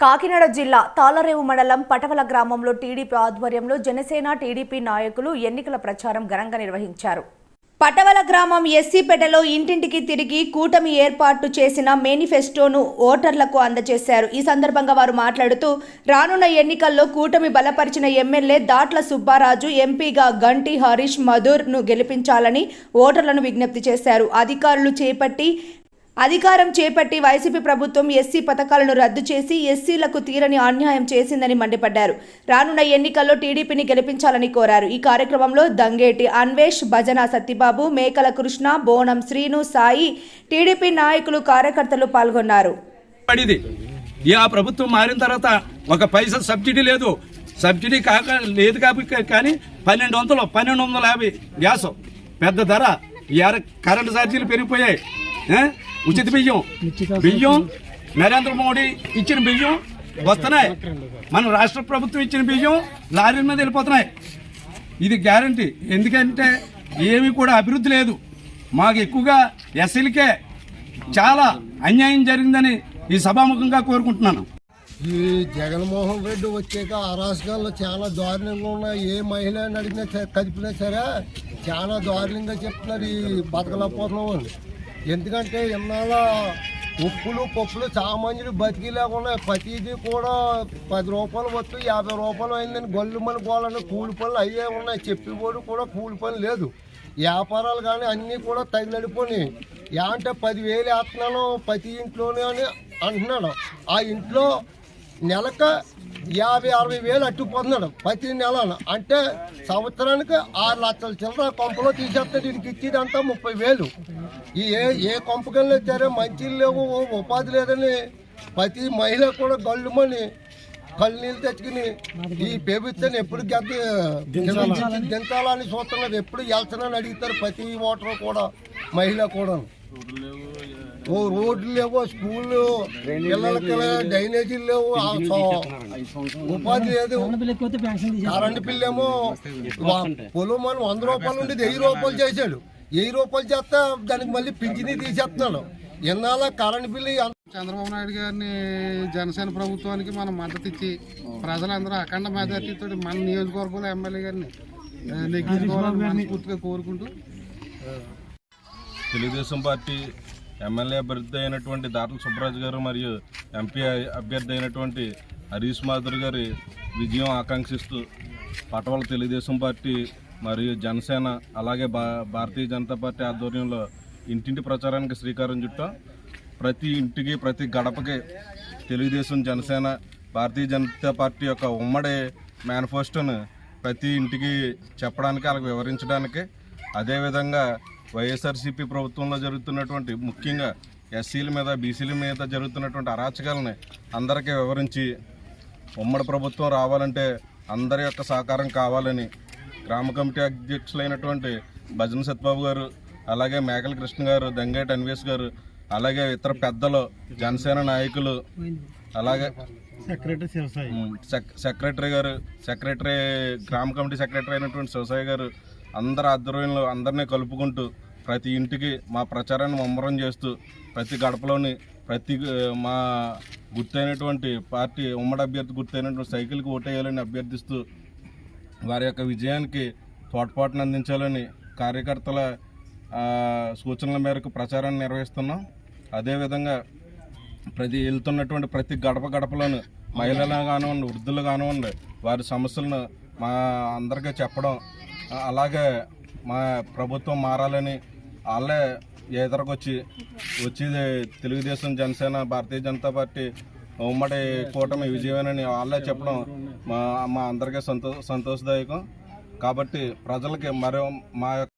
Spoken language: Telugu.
కాకినాడ జిల్లా తాళరేవు మండలం పటవల గ్రామంలో టీడీపీ ఆధ్వర్యంలో జనసేన టీడీపీ నాయకులు ఎన్నికల ప్రచారం ఘనంగా నిర్వహించారు. పటవల గ్రామం ఎస్సీపేటలో ఇంటింటికి తిరిగి కూటమి ఏర్పాటు చేసిన మేనిఫెస్టోను ఓటర్లకు అందజేశారు. ఈ సందర్భంగా వారు మాట్లాడుతూ రానున్న ఎన్నికల్లో కూటమి బలపరిచిన ఎమ్మెల్యే దాట్ల సుబ్బారాజు ఎంపీగా గంటి హరీష్ మధుర్ను గెలిపించాలని ఓటర్లను విజ్ఞప్తి చేశారు. అధికారులు చేపట్టి అధికారం చేపట్టి వైసీపీ ప్రభుత్వం ఎస్సీ పథకాలను రద్దు చేసి ఎస్సీలకు తీరని అన్యాయం చేసిందని మండిపడ్డారు. రానున్న ఎన్నికల్లో టీడీపీని గెలిపించాలని కోరారు. ఈ కార్యక్రమంలో దంగేటి అన్వేష్ భజన సత్యబాబు మేకల కృష్ణ బోనం శ్రీను సాయి టీడీపీ నాయకులు కార్యకర్తలు పాల్గొన్నారు. ఆ ప్రభుత్వం మారిన తర్వాత ఒక పైసా సబ్సిడీ లేదు. సబ్సిడీ కాక లేదు కాబట్టి కానీ పన్నెండు వందలు పన్నెండు వందల యాభై గ్యాస్. పెద్ద ధర. కరెంటు ఛార్జీలు పెరిగిపోయాయి. ఉచిత బియ్యం. బియ్యం నరేంద్ర మోడీ ఇచ్చిన బియ్యం వస్తున్నాయి. మన రాష్ట్ర ప్రభుత్వం ఇచ్చిన బియ్యం లారీల మీద వెళ్ళిపోతున్నాయి. ఇది గ్యారంటీ. ఎందుకంటే ఏమీ కూడా అభివృద్ధి లేదు. మాకు ఎక్కువగా ఎస్సీలకే చాలా అన్యాయం జరిగిందని ఈ సభాముఖంగా కోరుకుంటున్నాను. ఈ జగన్మోహన్ రెడ్డి వచ్చాక అరాచకాలు చాలా దారుణంగా ఉన్నాయి. ఏ మహిళ అడిగినా కదిపినా సరే చాలా దారుణంగా చెప్తున్నారు ఈ బతకలేకపోతున్నాం వాళ్ళు ఎందుకంటే ఇన్నాళ్ళ ఉప్పులు పప్పులు సామాన్యులు బతికి లేకుండా ప్రతిదీ కూడా పది రూపాయలు వస్తూ యాభై రూపాయలు అయిందని గొల్లు మన గోళ్ళని కూలి పనులు అయ్యే ఉన్నాయి. చెప్పిపోడు కూడా కూలి పని లేదు. వ్యాపారాలు కానీ అన్నీ కూడా తగిలడిపోయినాయి ఏ అంటే పదివేలు వేస్తున్నాను ప్రతి ఇంట్లోనే అని అంటున్నాడు. ఆ ఇంట్లో నెలక యాభై అరవై వేలు అట్టుకుపోతున్నాడు ప్రతి నెల అంటే సంవత్సరానికి ఆరు లక్షల చిల్లర కొంపలో తీసేస్తాడు దీనికి ఇచ్చేదంతా ముప్పై వేలు. ఈ ఏ ఏ కొంపకెళ్ళి సరే మంచిలు లేవు ఉపాధి లేదని ప్రతి మహిళ కూడా గల్లుమని కళ్ళు నీళ్ళు తెచ్చుకుని ఈ ప్రభుత్వాన్ని ఎప్పుడు గద్ద దించాలని. చూస్తున్నారు. ఎప్పుడు వెళ్తానని అడుగుతారు ప్రతి ఓటర్ కూడా మహిళ కూడా ఓ రోడ్లు లేవు స్కూళ్ళు పిల్లలకి డ్రైనేజీలు లేవు ఉపాధి లేదు. కరెంట్ బిల్లు ఏమో పొలం మనం వంద రూపాయలు ఉండేది వెయ్యి రూపాయలు చేశాడు. వెయ్యి రూపాయలు చేస్తే దానికి మళ్ళీ పింఛనీ తీసేస్తున్నాడు. ఇన్నాళ్ళ కరెంట్ బిల్లు చంద్రబాబు నాయుడు గారిని జనసేన ప్రభుత్వానికి మనం మద్దతు ఇచ్చి ప్రజలందరూ అఖండ మెజార్టీతో మన నియోజకవర్గంలో ఎమ్మెల్యే గారిని నెగ్గించుకోవాలని మనస్ఫూర్తిగా కోరుకుంటూ తెలుగుదేశం పార్టీ ఎమ్మెల్యే అభ్యర్థి అయినటువంటి దాట్ల సుబ్బరాజు గారు మరియు ఎంపీ అభ్యర్థి అయినటువంటి హరీష్ మాధురి గారి విజయం ఆకాంక్షిస్తూ పటవల తెలుగుదేశం పార్టీ మరియు జనసేన అలాగే భా భారతీయ జనతా పార్టీ ఆధ్వర్యంలో ఇంటింటి ప్రచారానికి శ్రీకారం చుట్టాం. ప్రతి ఇంటికి ప్రతి గడపకి తెలుగుదేశం జనసేన భారతీయ జనతా పార్టీ యొక్క ఉమ్మడి మేనిఫెస్టోను ప్రతి ఇంటికి చెప్పడానికి వాళ్ళకి వివరించడానికి అదేవిధంగా వైఎస్ఆర్సీపీ ప్రభుత్వంలో జరుగుతున్నటువంటి ముఖ్యంగా ఎస్సీల మీద బీసీల మీద జరుగుతున్నటువంటి అరాచకాలని అందరికీ వివరించి ఉమ్మడి ప్రభుత్వం రావాలంటే అందరి యొక్క సహకారం కావాలని గ్రామ కమిటీ అధ్యక్షులైనటువంటి భజన సత్బాబు గారు అలాగే మేకల కృష్ణ గారు దంగేటి అన్వేష్ గారు అలాగే ఇతర పెద్దలు జనసేన నాయకులు అలాగే ఉమ్, సెక్- సెక్రటరీ గారు సెక్రటరీ గ్రామ కమిటీ సెక్రటరీ అయినటువంటి శివసాయి గారు అందరి ఆధ్వర్యంలో అందరినీ కలుపుకుంటూ ప్రతి ఇంటికి మా ప్రచారాన్ని ముమ్మరం చేస్తూ ప్రతి గడపలోని ప్రతి మా గుర్తైనటువంటి పార్టీ ఉమ్మడి అభ్యర్థి గుర్తైనటువంటి సైకిల్కి ఓటేయాలని అభ్యర్థిస్తూ వారి యొక్క విజయానికి తోడ్పాటును అందించాలని కార్యకర్తల సూచనల మేరకు ప్రచారాన్ని నిర్వహిస్తున్నాం. అదేవిధంగా ప్రతి వెళ్తున్నటువంటి ప్రతి గడప గడపలోను మహిళలు కానివ్వండి వృద్ధులు కానివ్వండి వారి సమస్యలను మా అందరికీ చెప్పడం అలాగే మా ప్రభుత్వం మారాలని వాళ్ళే ఎదురుకొచ్చి వచ్చి తెలుగుదేశం జనసేన భారతీయ జనతా పార్టీ ఉమ్మడి కూటమి విజయమేనని వాళ్ళే చెప్పడం మా మా అందరికీ సంతో సంతోషదాయకం. కాబట్టి ప్రజలకి మరో మా